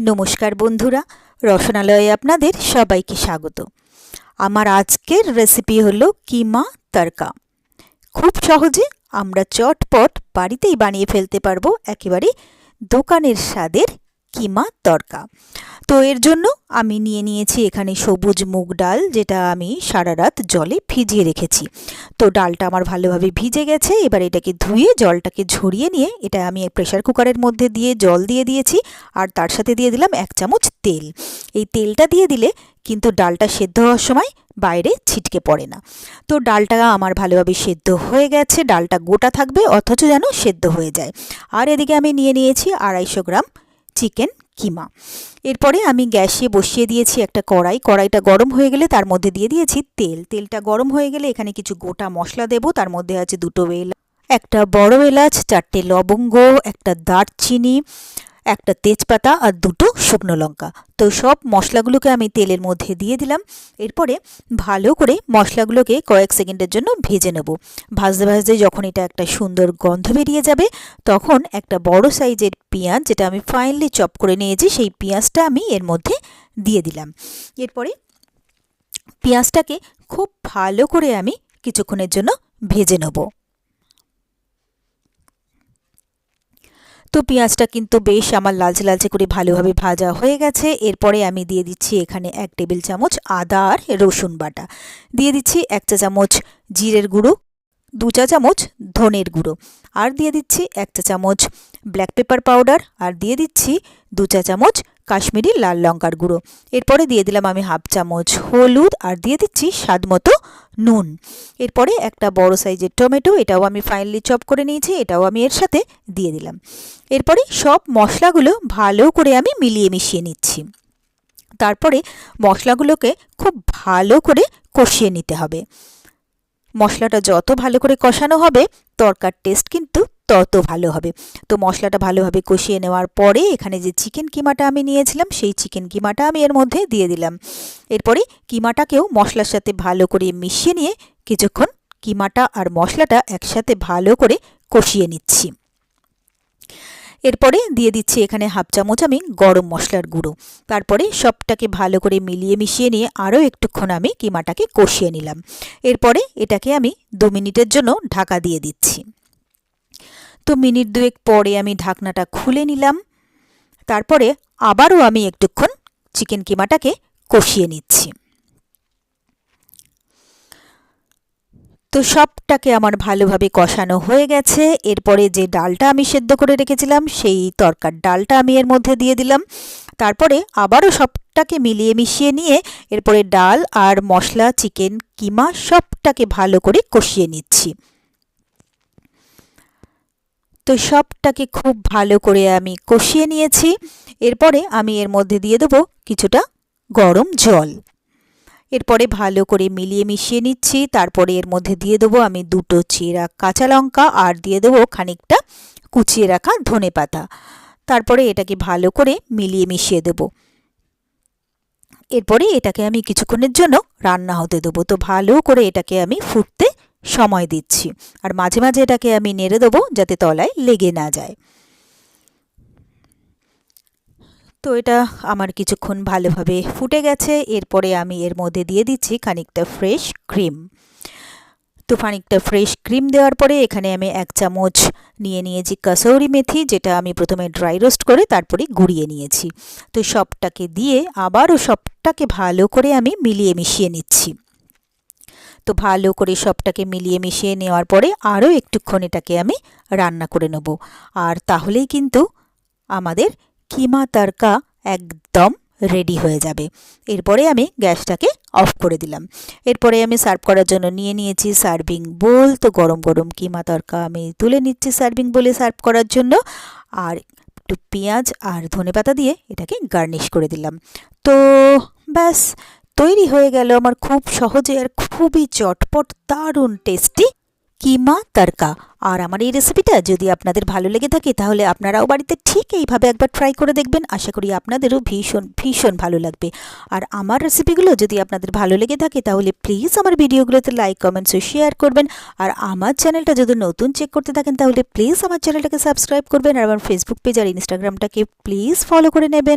নমস্কার বন্ধুরা, রসনালয়ে আপনাদের সবাইকে স্বাগত। আমার আজকের রেসিপি হলো কিমা তরকা। খুব সহজে আমরা চটপট বাড়িতেই বানিয়ে ফেলতে পারব, একেবারে দোকানের স্বাদের কিমা তরকা। তো এর জন্য আমি নিয়ে নিয়েছি এখানে সবুজ মুগ ডাল, যেটা আমি সারা রাত জলে ভিজিয়ে রেখেছি। তো ডালটা আমার ভালোভাবে ভিজে গেছে, এবার এটাকে ধুয়ে জলটাকে ঝরিয়ে নিয়ে এটা আমি প্রেশার কুকারের মধ্যে দিয়ে জল দিয়ে দিয়েছি, আর তার সাথে দিয়ে দিলাম এক চামচ তেল। এই তেলটা দিয়ে দিলে কিন্তু ডালটা সেদ্ধ হওয়ার সময় বাইরে ছিটকে পড়ে না। তো ডালটা আমার ভালোভাবে সেদ্ধ হয়ে গেছে, ডালটা গোটা থাকবে, অথচ যেন সেদ্ধ হয়ে যায়। আর এদিকে আমি নিয়ে নিয়েছি আড়াইশো গ্রাম চিকেন, কিমা। এরপরে আমি গ্যাসে বসিয়ে দিয়েছি একটা কড়াই। কড়াইটা গরম হয়ে গেলে তার মধ্যে দিয়ে দিয়েছি তেল। তেলটা গরম হয়ে গেলে এখানে কিছু গোটা মশলা দেব। তার মধ্যে আছে দুটো এলাচ, একটা বড় এলাচ, চারটে লবঙ্গ, একটা দারচিনি একটা তেজপাতা আর দুটো শুকনো লঙ্কা। তো সব মশলাগুলোকে আমি তেলের মধ্যে দিয়ে দিলাম। এরপরে ভালো করে মশলাগুলোকে কয়েক সেকেন্ডের জন্য ভেজে নেব। ভাজতে ভাজতে যখন এটা একটা সুন্দর গন্ধ বেরিয়ে যাবে, তখন একটা বড় সাইজের পেঁয়াজ, যেটা আমি ফাইনলি চপ করে নিয়েছি, সেই পেঁয়াজটা আমি এর মধ্যে দিয়ে দিলাম। এরপরে পেঁয়াজটাকে খুব ভালো করে আমি কিছুক্ষণের জন্য ভেজে নেব। তো পেঁয়াজটা কিন্তু বেশ আমার লালচে লালচে করে ভালোভাবে ভাজা হয়ে গেছে। এরপরে আমি দিয়ে দিচ্ছি এখানে এক টেবিল চামচ আদা আর রসুন বাটা। দিয়ে দিচ্ছি এক চা চামচ জিরের গুঁড়ো, দু চা চামচ ধনের গুঁড়ো আর দিয়ে দিচ্ছি এক চা চামচ ব্ল্যাক পেপার পাউডার আর দিয়ে দিচ্ছি দু চা চামচ কাশ্মীরি লাল লঙ্কার গুঁড়ো। এরপরে দিয়ে দিলাম আমি হাফ চামচ হলুদ আর দিয়ে দিচ্ছি স্বাদ মতো নুন। এরপরে একটা বড় সাইজের টমেটো, এটাও আমি ফাইনালি চপ করে নিয়েছি, এটাও আমি এর সাথে দিয়ে দিলাম। এরপরে সব মশলাগুলো ভালো করে আমি মিলিয়ে মিশিয়ে নিচ্ছি। তারপরে মশলাগুলোকে খুব ভালো করে কষিয়ে নিতে হবে। মশলাটা যত ভালো করে কষানো হবে, তরকার টেস্ট কিন্তু তত ভালো হবে। তো মশলাটা ভালোভাবে কষিয়ে নেওয়ার পরে এখানে যে চিকেন কিমাটা আমি নিয়েছিলাম, সেই চিকেন কিমাটা আমি এর মধ্যে দিয়ে দিলাম। এরপরে কিমাটাকেও মশলার সাথে ভালো করে মিশিয়ে নিয়ে কিছুক্ষণ কিমাটা আর মশলাটা একসাথে ভালো করে কষিয়ে নিচ্ছি। এরপরে দিয়ে দিচ্ছি এখানে হাফ চামচ আমি গরম মশলার গুঁড়ো। তারপরে সবটাকে ভালো করে মিলিয়ে মিশিয়ে নিয়ে আরও একটুক্ষণ আমি কিমাটাকে কষিয়ে নিলাম। এরপরে এটাকে আমি দু মিনিটের জন্য ঢাকা দিয়ে দিচ্ছি। তো মিনিট দুয়েক পরে আমি ঢাকনাটা খুলে নিলাম। তারপরে আবারও আমি একটুক্ষণ চিকেন কিমাটাকে কষিয়ে নিচ্ছি। তো সবটাকে আমার ভালোভাবে কষানো হয়ে গেছে। এরপরে যে ডালটা আমি সেদ্ধ করে রেখেছিলাম, সেই তরকার ডালটা আমি এর মধ্যে দিয়ে দিলাম। তারপরে আবারও সবটাকে মিলিয়ে মিশিয়ে নিয়ে এরপরে ডাল আর মশলা, চিকেন, কিমা সবটাকে ভালো করে কষিয়ে নিচ্ছি। তো সবটাকে খুব ভালো করে আমি কষিয়ে নিয়েছি। এরপরে আমি এর মধ্যে দিয়ে দেবো কিছুটা গরম জল। এরপরে ভালো করে মিলিয়ে মিশিয়ে নিচ্ছি। তারপরে এর মধ্যে দিয়ে দেবো আমি দুটো চেরা কাঁচা লঙ্কা আর দিয়ে দেবো খানিকটা কুচিয়ে রাখা ধনে পাতা। তারপরে এটাকে ভালো করে মিলিয়ে মিশিয়ে দেবো। এরপরে এটাকে আমি কিছুক্ষণের জন্য রান্না হতে দেবো। তো ভালো করে এটাকে আমি ফুটতে সময় দিচ্ছি। আর মাঝে মাঝে এটাকে আমি নেড়ে দেবো যাতে তলায় লেগে না যায়। তো এটা আমার কিছুক্ষণ ভালোভাবে ফুটে গেছে। এরপরে আমি এর মধ্যে দিয়ে দিচ্ছি খানিকটা ফ্রেশ ক্রিম। তো খানিকটা ফ্রেশ ক্রিম দেওয়ার পরে এখানে আমি এক চামচ নিয়ে নিয়েছি কাসৌরি মেথি, যেটা আমি প্রথমে ড্রাই রোস্ট করে তারপরে গুঁড়িয়ে নিয়েছি। তো সবটাকে দিয়ে আবারও সবটাকে ভালো করে আমি মিলিয়ে মিশিয়ে নিচ্ছি। তো ভালো করে সবটাকে মিলিয়ে মিশিয়ে নেওয়ার পরে আরও একটুক্ষণ এটাকে আমি রান্না করে নেব। আর তাহলেই কিন্তু আমাদের কিমা তরকা একদম রেডি হয়ে যাবে। এরপরে আমি গ্যাসটাকে অফ করে দিলাম। এরপরে আমি সার্ভ করার জন্য নিয়ে নিয়েছি সার্ভিং বোল। তো গরম গরম কিমা তরকা আমি তুলে নিচ্ছি সার্ভিং বলে সার্ভ করার জন্য। আর একটু পেঁয়াজ আর ধনে পাতা দিয়ে এটাকে গার্নিশ করে দিলাম। তো ব্যাস তৈরি হয়ে গেল আমার খুব সহজে আর খুবই চটপট, দারুণ টেস্টি কিমা তরকা। আর আমার এই রেসিপিটা যদি আপনাদের ভালো লেগে থাকে, তাহলে আপনারাও বাড়িতে ঠিক এইভাবে একবার ট্রাই করে দেখবেন। আশা করি আপনাদেরও ভীষণ ভীষণ ভালো লাগবে। আর আমার রেসিপিগুলো যদি আপনাদের ভালো লেগে থাকে, তাহলে প্লিজ আমার ভিডিওগুলোতে লাইক কমেন্টস ও শেয়ার করবেন। আর আমার চ্যানেলটা যদি নতুন চেক করতে থাকেন, তাহলে প্লিজ আমার চ্যানেলটাকে সাবস্ক্রাইব করবেন। আর আমার ফেসবুক পেজ আর ইনস্টাগ্রামটাকে প্লিজ ফলো করে নেবেন।